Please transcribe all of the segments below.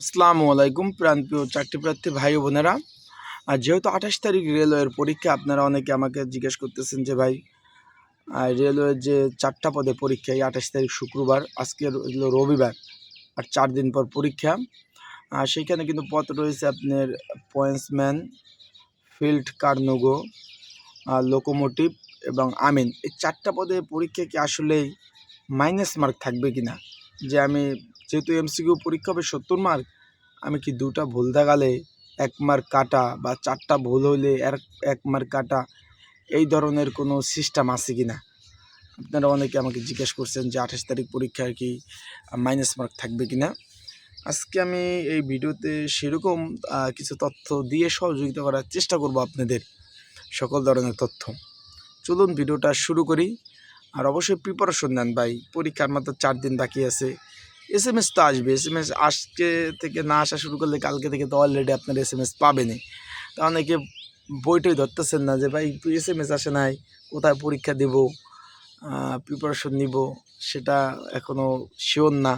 আসসালামু আলাইকুম প্রান্তীয় চাকরি প্রার্থী ভাই বোনেরা। আর যেহেতু আঠাশ তারিখ রেলওয়ের পরীক্ষা, আপনারা অনেকে আমাকে জিজ্ঞেস করতেছেন যে, ভাই রেলওয়ের যে চারটা পদে পরীক্ষা, এই আঠাশ তারিখ শুক্রবার, আজকে রবিবার, আর চার দিন পর পরীক্ষা। আর সেইখানে কিন্তু পদ রয়েছে আপনার পয়েন্টসম্যান, ফিল্ড কার্নোগো লোকোমোটিভ এবং আমিন। এই চারটা পদে পরীক্ষা কি আসলেই মাইনাস মার্ক থাকবে কি না যে আমি যেহেতু এমসিকিউ পরীক্ষা হবে সত্তর মার্ক আমি কি দুটা ভুল দেখালে এক মার্ক কাটা বা চারটা ভুল এক এক মার্ক কাটা? এই ধরনের কোনো সিস্টেম আছে কি না আপনারা অনেকে আমাকে জিজ্ঞেস করছেন যে আঠাশ তারিখ পরীক্ষায় কি মাইনাস মার্ক থাকবে কি না আজকে আমি এই ভিডিওতে সেরকম কিছু তথ্য দিয়ে সহযোগিতা করার চেষ্টা করব আপনাদের সকল ধরনের তথ্য। চলুন ভিডিওটা শুরু করি। আর অবশ্যই প্রিপারেশন নেন ভাই, পরীক্ষার মাত্র চার দিন বাকি আছে। এস এম এস তো আসবে এস এম এস আজকে থেকে না আসা শুরু করলে কালকে থেকে তো অলরেডি আপনার এস এম এস পাবেনই। তা অনেকে বইটাই ধরতেছেন না যে, ভাই এস এম এস আসে নাই, কোথায় পরীক্ষা দেব? প্রিপারেশন নিব। সেটা এখনও শিওর না।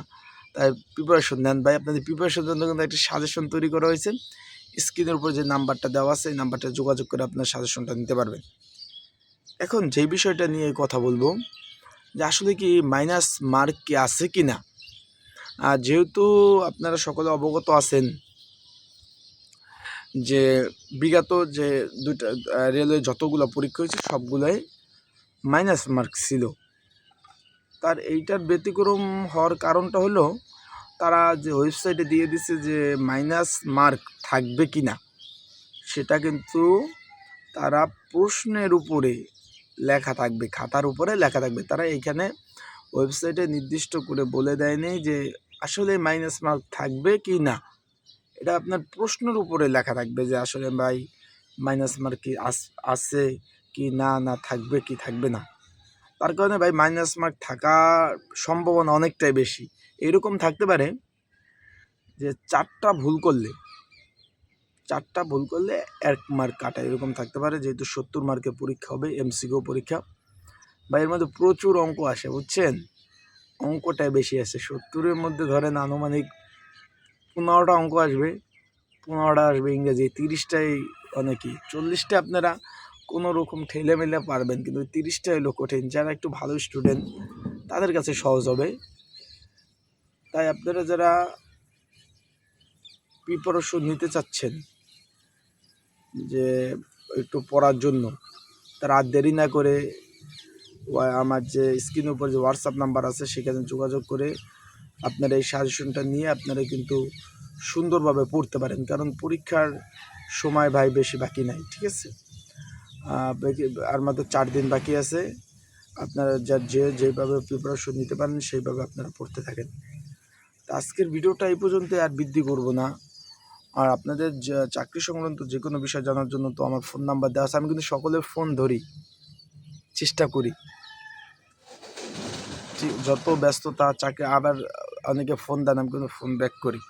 তাই প্রিপারেশন নেন। ভাই, আপনাদের প্রিপারেশন জন্য কিন্তু একটা সাজেশন তৈরি করা হয়েছে। স্ক্রিনের উপর যে নাম্বারটা দেওয়া আছে, এই নাম্বারটা যোগাযোগ করে আপনার সাজেশনটা নিতে পারবেন। এখন যেই বিষয়টা নিয়ে কথা বলব, যে আসলে কি মাইনাস মার্ক কি আছে কি না যেহেতু আপনারা সকলে অবগত আছেন যে বিগত যে দুইটা রেলওয়ে যতগুলো পরীক্ষা হয়েছে, সবগুলোই মাইনাস মার্ক ছিল। তার এইটার ব্যতিক্রম হওয়ার কারণটা হলো, তারা যে ওয়েবসাইটে দিয়ে দিছে যে মাইনাস মার্ক থাকবে কি না সেটা কিন্তু তারা প্রশ্নের উপরে লেখা থাকবে, খাতার উপরে লেখা থাকবে। তারা এইখানে ওয়েবসাইটে নির্দিষ্ট করে বলে দেয়নি যে আসলে মাইনাস মার্ক থাকবে কি না। এটা আপনার প্রশ্নের উপরে লেখা থাকবে যে আসলে ভাই মাইনাস মার্ক কি আছে কি না না থাকবে কি থাকবে না। তার কারণে ভাই মাইনাস মার্ক থাকার সম্ভাবনা অনেকটাই বেশি। এরকম থাকতে পারে যে চারটা ভুল করলে, চারটা ভুল করলে এক মার্ক কাটা এরকম থাকতে পারে, যেহেতু সত্তর মার্কের পরীক্ষা হবে এমসিকিউ পরীক্ষা। বা এর মধ্যে প্রচুর অঙ্ক আসে, বুঝছেন? অঙ্কটাই বেশি আসে। সত্তরের মধ্যে ধরেন আনুমানিক পনেরোটা অঙ্ক আসবে, পনেরোটা আসবে ইংরেজি, তিরিশটাই অনেকই চল্লিশটা আপনারা কোনো রকম ঠেলে মেলে পারবেন, কিন্তু তিরিশটা হলো কঠিন যারা একটু ভালো স্টুডেন্ট তাদের কাছে সহজ হবে। তাই আপনারা যারা প্রিপারেশন নিতে চাচ্ছেন, যে একটু পড়ার জন্য, তারা আর দেরি না করে আমার যে স্ক্রিনের উপর যে হোয়াটসঅ্যাপ নাম্বার আছে, সেখানে যোগাযোগ করে আপনারা এই সাজেশনটা নিয়ে আপনারা কিন্তু সুন্দরভাবে পড়তে পারেন। কারণ পরীক্ষার সময় ভাই বেশি বাকি নাই, ঠিক আছে? আর মাত্র চার দিন বাকি আছে। আপনারা যার যে, যেভাবে প্রিপারেশন নিতে পারেন, সেইভাবে আপনারা পড়তে থাকেন। আজকের ভিডিওটা এই পর্যন্ত আর বৃদ্ধি করব না। আর আপনাদের চাকরি সংক্রান্ত যে কোনো বিষয় জানার জন্য তো আমার ফোন নাম্বার দেওয়া আছে। আমি কিন্তু সকলের ফোন ধরি। চেষ্টা করি। যত ব্যস্ততা চাকরি আবার অনেকে ফোন দেন, আমি কিন্তু ফোন ব্যাক করি।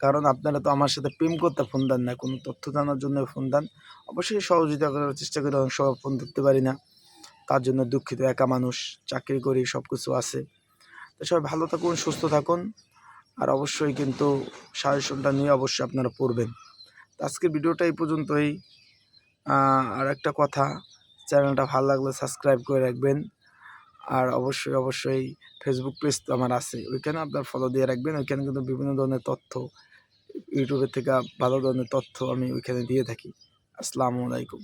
কারণ আপনারা তো আমার সাথে প্রেম করতে ফোন দেন না, কোনো তথ্য জানার জন্য ফোন দেন। অবশ্যই সহযোগিতা করার চেষ্টা করি, অনেক সময় ফোন ধরতে পারি না। তার জন্য দুঃখিত, একা মানুষ, চাকরি করি সব কিছু আছে। তো সবাই ভালো থাকুন, সুস্থ থাকুন। আর অবশ্যই কিন্তু সাজেশনটা নিয়ে অবশ্যই আপনারা পড়বেন। আজকের ভিডিওটা এই পর্যন্তই। আর একটা কথা চ্যানেলটা ভালো লাগলে সাবস্ক্রাইব করে রাখবেন। আর অবশ্যই অবশ্যই ফেসবুক পেজ তো আমার আছে, ওইখানে আপনার ফলো দিয়ে রাখবেন। ওইখানে কিন্তু বিভিন্ন ধরনের তথ্য, ইউটিউবের থেকে ভালো ধরনের তথ্য আমি ওইখানে দিয়ে থাকি। আসসালামু আলাইকুম।